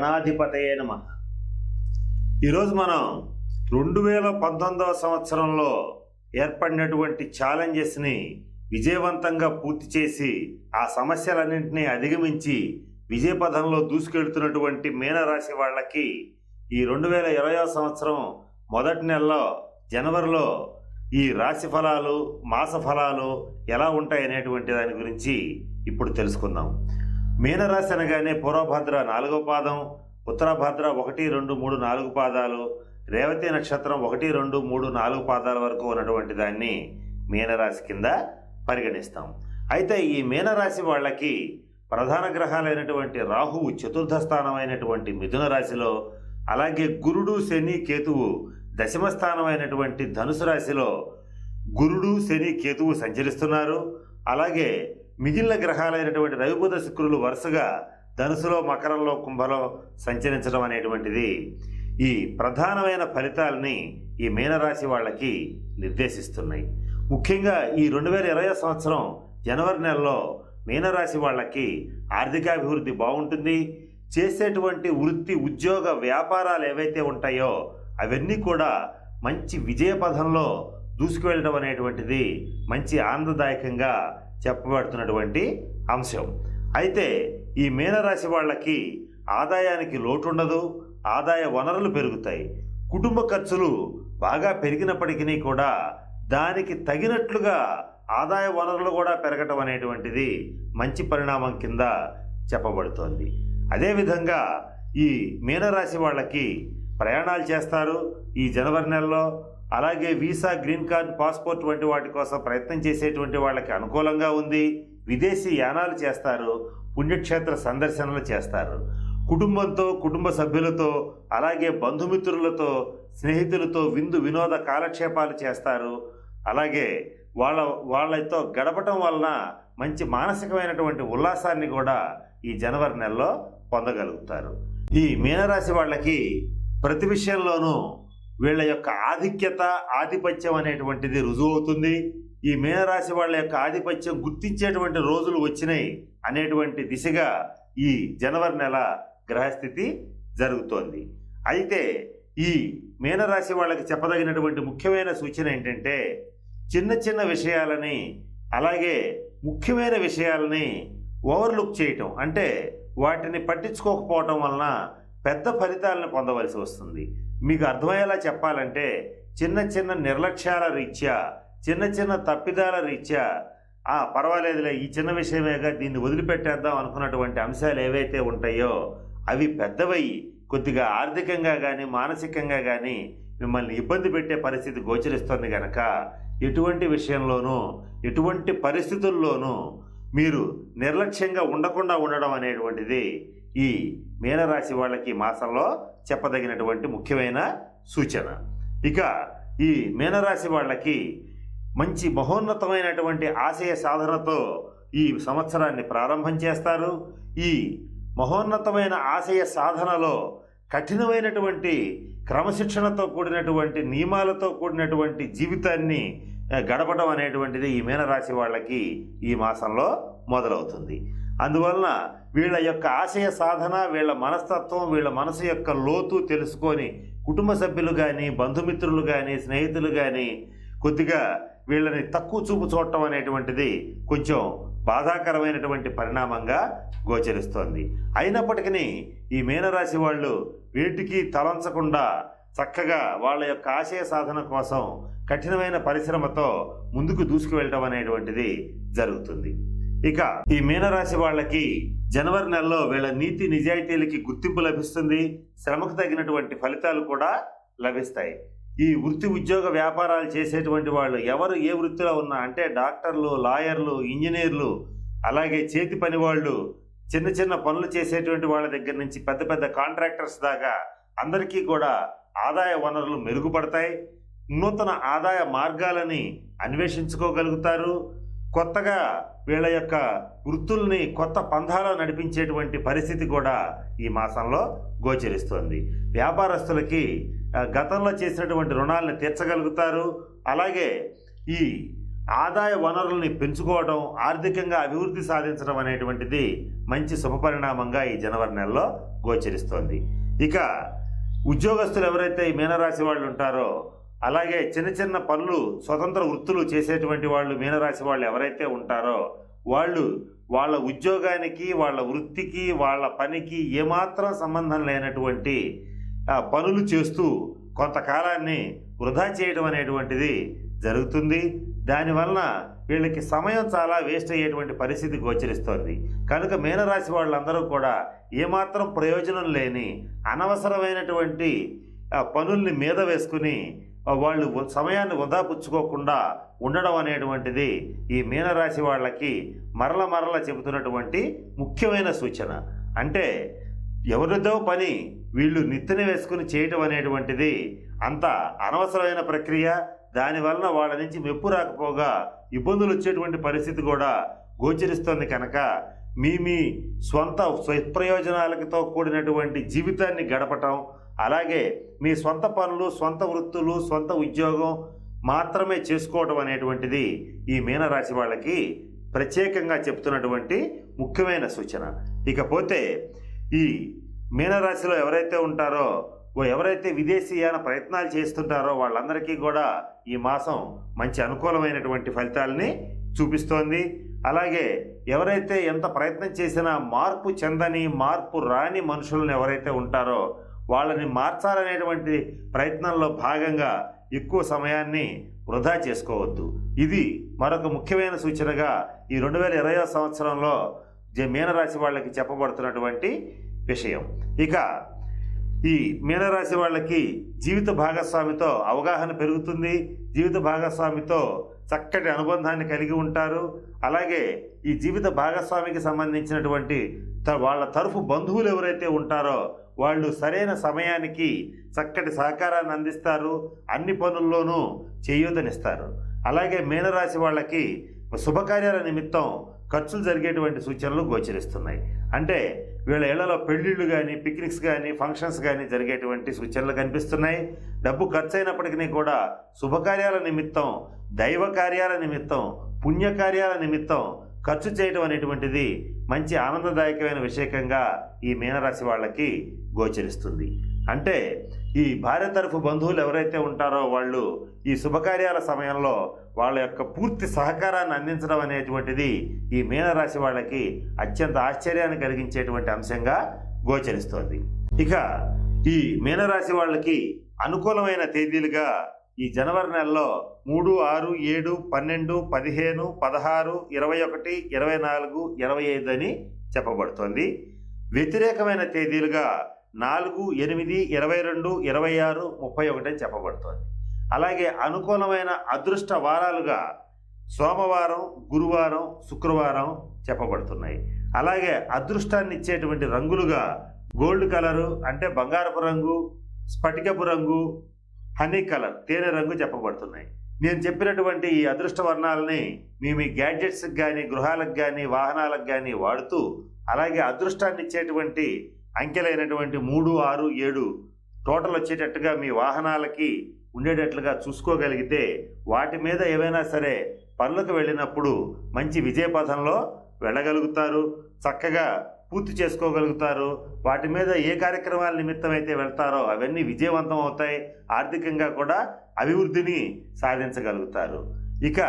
గణాధిపతయే నమ. ఈరోజు మనం రెండు వేల పంతొమ్మిదవ సంవత్సరంలో ఏర్పడినటువంటి ఛాలెంజెస్ని విజయవంతంగా పూర్తి చేసి ఆ సమస్యలన్నింటినీ అధిగమించి విజయపథంలో దూసుకెళ్తున్నటువంటి మీనరాశి వాళ్ళకి ఈ రెండు వేల ఇరవై సంవత్సరం మొదటి నెలలో జనవరిలో ఈ రాశి ఫలాలు మాస ఫలాలు ఎలా ఉంటాయి అనేటువంటి దాని గురించి ఇప్పుడు తెలుసుకుందాం. మీనరాశి అనగానే పూర్వభద్ర నాలుగో పాదం ఉత్తరభద్ర ఒకటి రెండు మూడు నాలుగు పాదాలు రేవతి నక్షత్రం ఒకటి రెండు మూడు నాలుగు పాదాల వరకు ఉన్నటువంటి దాన్ని మీనరాశి కింద పరిగణిస్తాం. అయితే ఈ మీనరాశి వాళ్ళకి ప్రధాన గ్రహాలైనటువంటి రాహువు చతుర్థ స్థానమైనటువంటి మిథున రాశిలో అలాగే గురుడు శని కేతువు దశమ స్థానమైనటువంటి ధనుసు రాశిలో గురుడు శని కేతువు సంచరిస్తున్నారు. అలాగే మిగిలిన గ్రహాలైనటువంటి రవిబుధ శుక్రులు వరుసగా ధనుసులో మకరంలో కుంభలో సంచరించడం అనేటువంటిది ఈ ప్రధానమైన ఫలితాలని ఈ మీనరాశి వాళ్ళకి నిర్దేశిస్తున్నాయి. ముఖ్యంగా ఈ రెండు వేల ఇరవై సంవత్సరం జనవరి నెలలో మీనరాశి వాళ్ళకి ఆర్థికాభివృద్ధి బాగుంటుంది. చేసేటువంటి వృత్తి ఉద్యోగ వ్యాపారాలు ఏవైతే ఉంటాయో అవన్నీ కూడా మంచి విజయ పథంలో దూసుకువెళ్ళడం అనేటువంటిది మంచి ఆనందదాయకంగా చెప్పబడుతున్నటువంటి అంశం. అయితే ఈ మీనరాశి వాళ్ళకి ఆదాయానికి లోటు ఉండదు ఆదాయ వనరులు పెరుగుతాయి. కుటుంబ ఖర్చులు బాగా పెరిగినప్పటికీ కూడా దానికి తగినట్లుగా ఆదాయ వనరులు కూడా పెరగటం అనేటువంటిది మంచి పరిణామం కింద చెప్పబడుతోంది. అదేవిధంగా ఈ మీనరాశి వాళ్ళకి ప్రయాణాలు చేస్తారు. ఈ జనవరి నెలలో అలాగే వీసా గ్రీన్ కార్డ్ పాస్పోర్ట్ వంటి వాటి కోసం ప్రయత్నం చేసేటువంటి వాళ్ళకి అనుకూలంగా ఉంది. విదేశీ యానాలు చేస్తారు పుణ్యక్షేత్ర సందర్శనలు చేస్తారు. కుటుంబంతో కుటుంబ సభ్యులతో అలాగే బంధుమిత్రులతో స్నేహితులతో విందు వినోద కాలక్షేపాలు చేస్తారు. అలాగే వాళ్ళ వాళ్ళతో గడపటం వలన మంచి మానసికమైనటువంటి ఉల్లాసాన్ని కూడా ఈ జనవరి నెలలో పొందగలుగుతారు. ఈ మీనరాశి వాళ్ళకి ప్రతి విషయంలోనూ వీళ్ళ యొక్క ఆధిక్యత ఆధిపత్యం అనేటువంటిది రుజువు అవుతుంది. ఈ మీనరాశి వాళ్ళ యొక్క ఆధిపత్యం గుర్తించేటువంటి రోజులు వచ్చినాయి అనేటువంటి దిశగా ఈ జనవరి నెల గ్రహస్థితి జరుగుతోంది. అయితే ఈ మీనరాశి వాళ్ళకి చెప్పదగినటువంటి ముఖ్యమైన సూచన ఏంటంటే చిన్న చిన్న విషయాలని అలాగే ముఖ్యమైన విషయాలని ఓవర్లుక్ చేయటం. అంటే వాటిని పట్టించుకోకపోవటం వలన పెద్ద ఫలితాలను పొందవలసి వస్తుంది. మీకు అర్థమయ్యేలా చెప్పాలంటే చిన్న చిన్న నిర్లక్ష్యాల రీత్యా చిన్న చిన్న తప్పిదాల రీత్యా ఆ పర్వాలేదులే ఈ చిన్న విషయమేగా దీన్ని వదిలిపెట్టేద్దాం అనుకున్నటువంటి అంశాలు ఏవైతే ఉంటాయో అవి పెద్దవయ్యి కొద్దిగా ఆర్థికంగా కానీ మానసికంగా కానీ మిమ్మల్ని ఇబ్బంది పెట్టే పరిస్థితి గోచరిస్తుంది కనుక ఎటువంటి విషయంలోనూ ఎటువంటి పరిస్థితుల్లోనూ మీరు నిర్లక్ష్యంగా ఉండకుండా ఉండడం అనేటువంటిది ఈ మీనరాశి వాళ్ళకి ఈ మాసంలో చెప్పదగినటువంటి ముఖ్యమైన సూచన. ఇక ఈ మీనరాశి వాళ్ళకి మంచి మహోన్నతమైనటువంటి ఆశయ సాధనతో ఈ సంవత్సరాన్ని ప్రారంభం చేస్తారు. ఈ మహోన్నతమైన ఆశయ సాధనలో కఠినమైనటువంటి క్రమశిక్షణతో కూడినటువంటి నియమాలతో కూడినటువంటి జీవితాన్ని గడపడం అనేటువంటిది ఈ మీనరాశి వాళ్ళకి ఈ మాసంలో మొదలవుతుంది. అందువలన వీళ్ళ యొక్క ఆశయ సాధన వీళ్ళ మనస్తత్వం వీళ్ళ మనసు యొక్క లోతు తెలుసుకొని కుటుంబ సభ్యులు కానీ బంధుమిత్రులు కానీ స్నేహితులు కానీ కొద్దిగా వీళ్ళని తక్కువ చూపు చూడటం అనేటువంటిది కొంచెం బాధాకరమైనటువంటి పరిణామంగా గోచరిస్తోంది. అయినప్పటికీ ఈ మీనరాశి వాళ్ళు వీటికి తలంచకుండా చక్కగా వాళ్ళ యొక్క ఆశయ సాధన కోసం కఠినమైన పరిశ్రమతో ముందుకు దూసుకువెళ్ళటం అనేటువంటిది జరుగుతుంది. ఇక ఈ మీనరాశి వాళ్ళకి జనవరి నెలలో వీళ్ళ నీతి నిజాయితీలకి గుర్తింపు లభిస్తుంది. శ్రమకు తగినటువంటి ఫలితాలు కూడా లభిస్తాయి. ఈ వృత్తి ఉద్యోగ వ్యాపారాలు చేసేటువంటి వాళ్ళు ఎవరు ఏ వృత్తిలో ఉన్నా అంటే డాక్టర్లు లాయర్లు ఇంజనీర్లు అలాగే చేతి పని వాళ్ళు చిన్న చిన్న పనులు చేసేటువంటి వాళ్ళ దగ్గర నుంచి పెద్ద పెద్ద కాంట్రాక్టర్స్ దాకా అందరికీ కూడా ఆదాయ వనరులు మెరుగుపడతాయి. నూతన ఆదాయ మార్గాలని అన్వేషించుకోగలుగుతారు. కొత్తగా వీళ్ళ యొక్క వృత్తుల్ని కొత్త పంధాలో నడిపించేటువంటి పరిస్థితి కూడా ఈ మాసంలో గోచరిస్తోంది. వ్యాపారస్తులకి గతంలో చేసినటువంటి రుణాలను తీర్చగలుగుతారు. అలాగే ఈ ఆదాయ వనరుల్ని పెంచుకోవడం ఆర్థికంగా అభివృద్ధి సాధించడం అనేటువంటిది మంచి శుభపరిణామంగా ఈ జనవరి నెలలో గోచరిస్తోంది. ఇక ఉద్యోగస్తులు ఎవరైతే ఈ మీనరాశి వాళ్ళు ఉంటారో అలాగే చిన్న చిన్న పనులు స్వతంత్ర వృత్తులు చేసేటువంటి వాళ్ళు మీనరాశి వాళ్ళు ఎవరైతే ఉంటారో వాళ్ళు వాళ్ళ ఉద్యోగానికి వాళ్ళ వృత్తికి వాళ్ళ పనికి ఏమాత్రం సంబంధం లేనటువంటి పనులు చేస్తూ కొంతకాలాన్ని వృధా చేయడం అనేటువంటిది జరుగుతుంది. దానివలన వీళ్ళకి సమయం చాలా వేస్ట్ అయ్యేటువంటి పరిస్థితి గోచరిస్తోంది. కనుక మీనరాశి వాళ్ళందరూ కూడా ఏమాత్రం ప్రయోజనం లేని అనవసరమైనటువంటి పనుల్ని మీద వేసుకుని వాళ్ళు సమయాన్ని వృధా పుచ్చుకోకుండా ఉండడం అనేటువంటిది ఈ మీనరాశి వాళ్ళకి మరల మరల చెబుతున్నటువంటి ముఖ్యమైన సూచన. అంటే ఎవరిదో పని వీళ్ళు నిత్తిన వేసుకుని చేయటం అనేటువంటిది అంత అనవసరమైన ప్రక్రియ. దానివలన వాళ్ళ నుంచి మెప్పు రాకపోగా ఇబ్బందులు వచ్చేటువంటి పరిస్థితి కూడా గోచరిస్తోంది కనుక మీ మీ స్వంత స్వప్రయోజనాలతో కూడినటువంటి జీవితాన్ని గడపటం అలాగే మీ సొంత పనులు సొంత వృత్తులు సొంత ఉద్యోగం మాత్రమే చేసుకోవటం అనేటువంటిది ఈ మీనరాశి వాళ్ళకి ప్రత్యేకంగా చెప్తున్నటువంటి ముఖ్యమైన సూచన. ఇకపోతే ఈ మీనరాశిలో ఎవరైతే ఉంటారో ఓ ఎవరైతే విదేశీయాన ప్రయత్నాలు చేస్తుంటారో వాళ్ళందరికీ కూడా ఈ మాసం మంచి అనుకూలమైనటువంటి ఫలితాలని చూపిస్తోంది. అలాగే ఎవరైతే ఎంత ప్రయత్నం చేసినా మార్పు చెందని మార్పు రాని మనుషులను ఎవరైతే ఉంటారో వాళ్ళని మార్చాలనేటువంటి ప్రయత్నంలో భాగంగా ఎక్కువ సమయాన్ని వృధా చేసుకోవద్దు. ఇది మరొక ముఖ్యమైన సూచనగా ఈ రెండు వేల ఇరవై సంవత్సరంలో జే మీనరాశి వాళ్ళకి చెప్పబడుతున్నటువంటి విషయం. ఇక ఈ మీనరాశి వాళ్ళకి జీవిత భాగస్వామితో అవగాహన పెరుగుతుంది. జీవిత భాగస్వామితో చక్కటి అనుబంధాన్ని కలిగి ఉంటారు. అలాగే ఈ జీవిత భాగస్వామికి సంబంధించినటువంటి త- వాళ్ళ తరఫు బంధువులు ఎవరైతే ఉంటారో వాళ్ళు సరైన సమయానికి చక్కటి సహకారాన్ని అందిస్తారు. అన్ని పనుల్లోనూ చేయూతనిస్తారు. అలాగే మీనరాశి వాళ్ళకి శుభకార్యాల నిమిత్తం ఖర్చులు జరిగేటువంటి సూచనలు గోచరిస్తున్నాయి. అంటే వీళ్ళ ఇళ్ళలో పెళ్ళిళ్ళు కానీ పిక్నిక్స్ కానీ ఫంక్షన్స్ కానీ జరిగేటువంటి సూచనలు కనిపిస్తున్నాయి. డబ్బు ఖర్చు అయినప్పటికీ కూడా శుభకార్యాల నిమిత్తం దైవ కార్యాల నిమిత్తం పుణ్యకార్యాల నిమిత్తం ఖర్చు చేయడం అనేటువంటిది మంచి ఆనందదాయకమైన విషయకంగా ఈ మీనరాశి వాళ్ళకి గోచరిస్తుంది. అంటే ఈ భార్య తరఫు బంధువులు ఎవరైతే ఉంటారో వాళ్ళు ఈ శుభకార్యాల సమయంలో వాళ్ళ యొక్క పూర్తి సహకారాన్ని అందించడం అనేటువంటిది ఈ మీనరాశి వాళ్ళకి అత్యంత ఆశ్చర్యాన్ని కలిగించేటువంటి అంశంగా గోచరిస్తోంది. ఇక ఈ మీనరాశి వాళ్ళకి అనుకూలమైన తేదీలుగా ఈ జనవరి నెలలో మూడు ఆరు ఏడు పన్నెండు పదిహేను పదహారు ఇరవై ఒకటి ఇరవై నాలుగు ఇరవై ఐదు అని చెప్పబడుతోంది. వ్యతిరేకమైన తేదీలుగా నాలుగు ఎనిమిది ఇరవై రెండు ఇరవై ఆరు ముప్పై ఒకటి అని చెప్పబడుతోంది. అలాగే అనుకూలమైన అదృష్ట వారాలుగా సోమవారం గురువారం శుక్రవారం చెప్పబడుతున్నాయి. అలాగే అదృష్టాన్ని ఇచ్చేటువంటి రంగులుగా గోల్డ్ కలరు అంటే బంగారపు రంగు స్ఫటికపు రంగు హనీ కలర్ తేనె రంగు చెప్పబడుతున్నాయి. నేను చెప్పినటువంటి ఈ అదృష్ట వర్ణాలని మీ మీ గ్యాడ్జెట్స్కి కానీ గృహాలకు కానీ వాహనాలకు కానీ వాడుతూ అలాగే అదృష్టాన్ని ఇచ్చేటువంటి అంకెలైనటువంటి మూడు ఆరు ఏడు టోటల్ వచ్చేటట్టుగా మీ వాహనాలకి ఉండేటట్లుగా చూసుకోగలిగితే వాటి మీద ఏవైనా సరే పనులకు వెళ్ళినప్పుడు మంచి విజయపథంలో వెళ్ళగలుగుతారు. చక్కగా పూర్తి చేసుకోగలుగుతారు. వాటి మీద ఏ కార్యక్రమాల నిమిత్తం అయితే వెళ్తారో అవన్నీ విజయవంతం అవుతాయి. ఆర్థికంగా కూడా అభివృద్ధిని సాధించగలుగుతారు. ఇక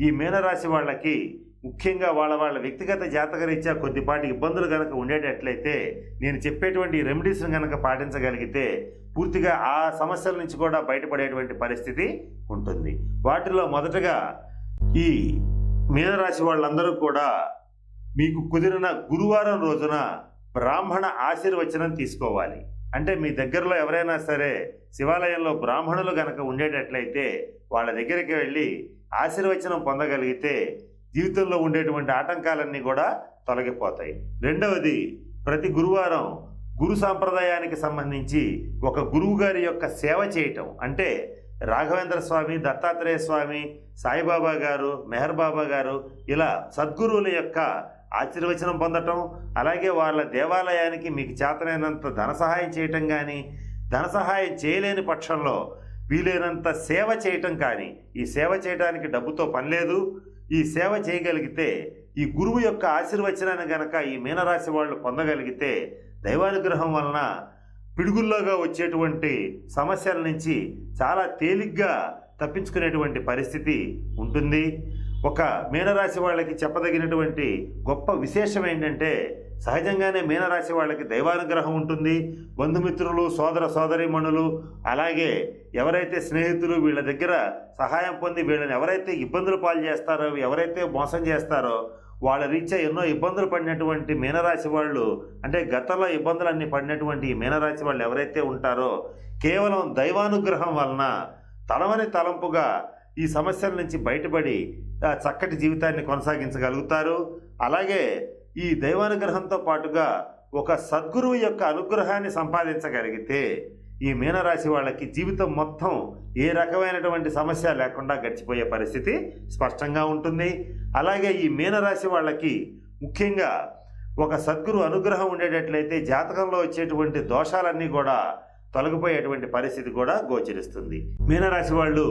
ఈ మీనరాశి వాళ్ళకి ముఖ్యంగా వాళ్ళ వాళ్ళ వ్యక్తిగత జాతకరీత్యా కొద్దిపాటి ఇబ్బందులు కనుక ఉండేటట్లయితే నేను చెప్పేటువంటి ఈ రెమెడీస్ని కనుక పాటించగలిగితే పూర్తిగా ఆ సమస్యల నుంచి కూడా బయటపడేటువంటి పరిస్థితి ఉంటుంది. వాటిలో మొదటగా ఈ మీనరాశి వాళ్ళందరూ కూడా మీకు కుదిరిన గురువారం రోజున బ్రాహ్మణ ఆశీర్వచనం తీసుకోవాలి. అంటే మీ దగ్గరలో ఎవరైనా సరే శివాలయంలో బ్రాహ్మణులు గనక ఉండేటట్లయితే వాళ్ళ దగ్గరికి వెళ్ళి ఆశీర్వచనం పొందగలిగితే జీవితంలో ఉండేటువంటి ఆటంకాలన్నీ కూడా తొలగిపోతాయి. రెండవది ప్రతి గురువారం గురు సాంప్రదాయానికి సంబంధించి ఒక గురువు గారి యొక్క సేవ చేయటం. అంటే రాఘవేంద్ర స్వామి దత్తాత్రేయ స్వామి సాయిబాబా గారు మెహర్ బాబా గారు ఇలా సద్గురువుల యొక్క ఆశీర్వచనం పొందటం అలాగే వాళ్ళ దేవాలయానికి మీకు చేతనైనంత ధన సహాయం చేయటం కానీ ధన సహాయం చేయలేని పక్షంలో వీలైనంత సేవ చేయటం కానీ ఈ సేవ చేయడానికి డబ్బుతో పని లేదు. ఈ సేవ చేయగలిగితే ఈ గురువు యొక్క ఆశీర్వచనాన్ని గనక ఈ మీనరాశి వాళ్ళు పొందగలిగితే దైవానుగ్రహం వలన పిడుగుల్లోగా వచ్చేటువంటి సమస్యల నుంచి చాలా తేలిగ్గా తప్పించుకునేటువంటి పరిస్థితి ఉంటుంది. ఒక మీనరాశి వాళ్ళకి చెప్పదగినటువంటి గొప్ప విశేషం ఏంటంటే సహజంగానే మీనరాశి వాళ్ళకి దైవానుగ్రహం ఉంటుంది. బంధుమిత్రులు సోదర సోదరిమణులు అలాగే ఎవరైతే స్నేహితులు వీళ్ళ దగ్గర సహాయం పొంది వీళ్ళని ఎవరైతే ఇబ్బందులు పాలు చేస్తారో ఎవరైతే మోసం చేస్తారో వాళ్ళ రీత్యా ఎన్నో ఇబ్బందులు పడినటువంటి మీనరాశి వాళ్ళు అంటే గతంలో ఇబ్బందులన్నీ పడినటువంటి ఈ మీనరాశి వాళ్ళు ఎవరైతే ఉంటారో కేవలం దైవానుగ్రహం వలన తలవని తలంపుగా ఈ సమస్యల నుంచి బయటపడి చక్కటి జీవితాన్ని కొనసాగించగలుగుతారు. అలాగే ఈ దైవానుగ్రహంతో పాటుగా ఒక సద్గురువు యొక్క అనుగ్రహాన్ని సంపాదించగలిగితే ఈ మీనరాశి వాళ్ళకి జీవితం మొత్తం ఏ రకమైనటువంటి సమస్య లేకుండా గడిచిపోయే పరిస్థితి స్పష్టంగా ఉంటుంది. అలాగే ఈ మీనరాశి వాళ్ళకి ముఖ్యంగా ఒక సద్గురు అనుగ్రహం ఉండేటట్లయితే జాతకంలో వచ్చేటువంటి దోషాలన్నీ కూడా తొలగిపోయేటువంటి పరిస్థితి కూడా గోచరిస్తుంది. మీనరాశి వాళ్ళు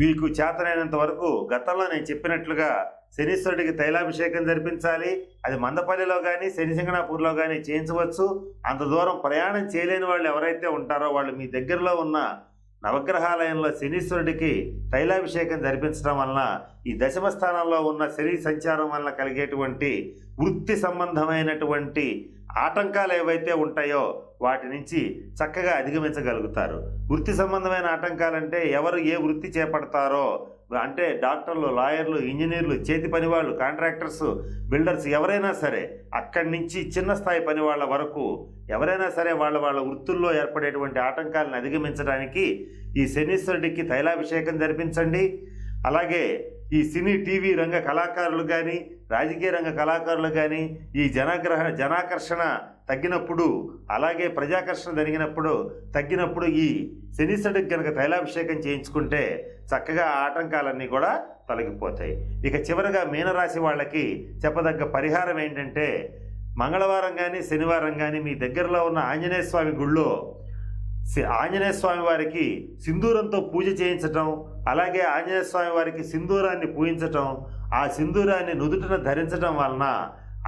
మీకు చేతనైనంత వరకు గతంలో నేను చెప్పినట్లుగా శనీశ్వరుడికి తైలాభిషేకం జరిపించాలి అది మందపల్లిలో కానీ శనిసింగనాపూర్లో కానీ చేయించవచ్చు. అంత దూరం ప్రయాణం చేయలేని వాళ్ళు ఎవరైతే ఉంటారో వాళ్ళు మీ దగ్గరలో ఉన్న నవగ్రహాలయంలో శనీశ్వరుడికి తైలాభిషేకం జరిపించడం వలన ఈ దశమ స్థానంలో ఉన్న శని సంచారం వలన కలిగేటువంటి వృత్తి సంబంధమైనటువంటి ఆటంకాలు ఏవైతే ఉంటాయో వాటి నుంచి చక్కగా అధిగమించగలుగుతారు. వృత్తి సంబంధమైన ఆటంకాలంటే ఎవరు ఏ వృత్తి చేపడతారో అంటే డాక్టర్లు లాయర్లు ఇంజనీర్లు చేతి పని వాళ్ళు కాంట్రాక్టర్స్ బిల్డర్స్ ఎవరైనా సరే అక్కడి నుంచి చిన్న స్థాయి పని వాళ్ళ వరకు ఎవరైనా సరే వాళ్ళ వాళ్ళ వృత్తుల్లో ఏర్పడేటువంటి ఆటంకాలను అధిగమించడానికి ఈ శనీశ్వరుడికి తైలాభిషేకం జరిపించండి. అలాగే ఈ సినీ టీవీ రంగ కళాకారులు కానీ రాజకీయ రంగ కళాకారులు కానీ ఈ జనగ్రహ జనాకర్షణ తగ్గినప్పుడు అలాగే ప్రజాకర్షణ జరిగినప్పుడు తగ్గినప్పుడు ఈ శనీశ్వరుడికి కనుక తైలాభిషేకం చేయించుకుంటే చక్కగా ఆటంకాలన్నీ కూడా తొలగిపోతాయి. ఇక చివరగా మీనరాశి వాళ్ళకి చెప్పదగ్గ పరిహారం ఏంటంటే మంగళవారం కానీ శనివారం కానీ మీ దగ్గరలో ఉన్న ఆంజనేయ స్వామి గుళ్ళో ఆంజనేయ స్వామి వారికి సింధూరంతో పూజ చేయించటం అలాగే ఆంజనేయ స్వామి వారికి సింధూరాన్ని పూజించటం ఆ సింధూరాన్ని నుదుటిన ధరించడం వలన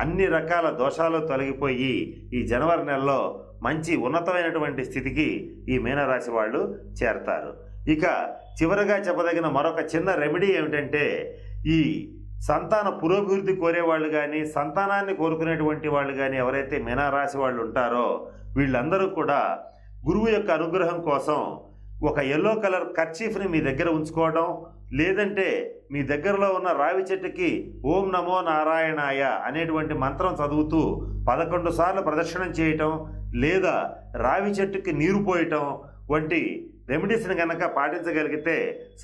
అన్ని రకాల దోషాలు తొలగిపోయి ఈ జనవరి నెలలో మంచి ఉన్నతమైనటువంటి స్థితికి ఈ మీనరాశి వాళ్ళు చేరతారు. ఇక చివరగా చెప్పదగిన మరొక చిన్న రెమెడీ ఏమిటంటే ఈ సంతాన పురోభివృద్ధి కోరేవాళ్ళు కానీ సంతానాన్ని కోరుకునేటువంటి వాళ్ళు కానీ ఎవరైతే మీనారాశి వాళ్ళు ఉంటారో వీళ్ళందరూ కూడా గురువు యొక్క అనుగ్రహం కోసం ఒక ఎల్లో కలర్ కర్చీఫ్ని మీ దగ్గర ఉంచుకోవడం లేదంటే మీ దగ్గరలో ఉన్న రావి చెట్టుకి ఓం నమో నారాయణాయ అనేటువంటి మంత్రం చదువుతూ పదకొండు సార్లు ప్రదక్షిణం చేయటం లేదా రావి చెట్టుకి నీరు పోయటం వంటి రెమెడీస్ని కనుక పాటించగలిగితే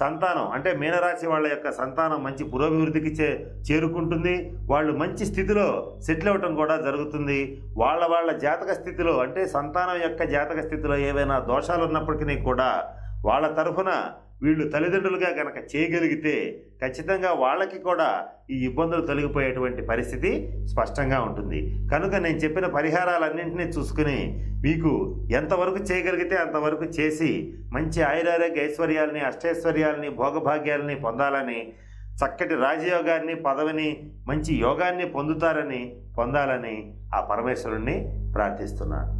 సంతానం అంటే మీనరాశి వాళ్ళ యొక్క సంతానం మంచి పురోభివృద్ధికి చే చేరుకుంటుంది. వాళ్ళు మంచి స్థితిలో సెటిల్ అవ్వటం కూడా జరుగుతుంది. వాళ్ళ వాళ్ళ జాతక స్థితిలో అంటే సంతానం యొక్క జాతక స్థితిలో ఏవైనా దోషాలు ఉన్నప్పటికీ కూడా వాళ్ళ తరఫున వీళ్ళు తల్లిదండ్రులుగా కనుక చేయగలిగితే ఖచ్చితంగా వాళ్ళకి కూడా ఈ ఇబ్బందులు తొలగిపోయేటువంటి పరిస్థితి స్పష్టంగా ఉంటుంది. కనుక నేను చెప్పిన పరిహారాలన్నింటినీ చూసుకుని మీకు ఎంతవరకు చేయగలిగితే అంతవరకు చేసి మంచి ఆయురారోగ్య ఐశ్వర్యాలని అష్టైశ్వర్యాలని భోగభాగ్యాలని పొందాలని చక్కటి రాజయోగాన్ని పదవిని మంచి యోగాన్ని పొందుతారని పొందాలని ఆ పరమేశ్వరుణ్ణి ప్రార్థిస్తున్నాను